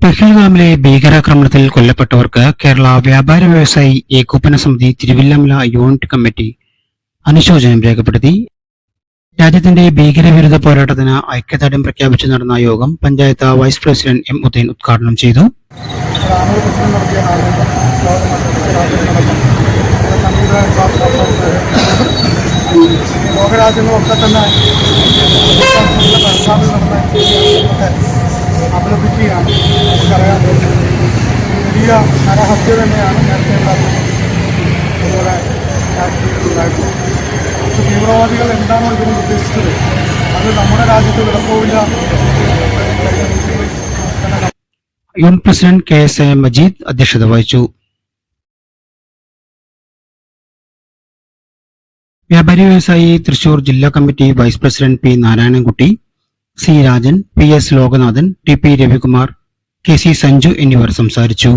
പഹൽഗാമിലെ ഭീകരാക്രമണത്തിൽ കൊല്ലപ്പെട്ടവർക്ക് കേരള വ്യാപാര വ്യവസായി ഏകോപന സമിതി തിരുവില്ലമല യൂണിറ്റ് കമ്മിറ്റി അനുശോചനം രേഖപ്പെടുത്തി. രാജ്യത്തിന്റെ ഭീകരവിരുദ്ധ പോരാട്ടത്തിന് ഐക്യദാർഢ്യം പ്രഖ്യാപിച്ചു നടന്ന യോഗം panchayat vice president M Uddin ഉദ്ഘാടനം ചെയ്തു. ലോകരാജ്യങ്ങളൊക്കെ തന്നെ നമുക്കറിയാം വലിയ നരഹത്യ തന്നെയാണ് നേരത്തെ അതുപോലെ പക്ഷെ തീവ്രവാദികൾ എന്താണോ ഇതുകൊണ്ട് ഉദ്ദേശിച്ചത് അത് നമ്മുടെ രാജ്യത്ത് തന്നെ unit president K S A Majeed അധ്യക്ഷത വഹിച്ചു. വ്യാപാരി വ്യവസായി തൃശൂർ ജില്ലാ committee vice president P Narayanankutty C Rajan P S Lokanathan T P Ravikumar K C Sanju എന്നിവർ സംസാരിച്ചു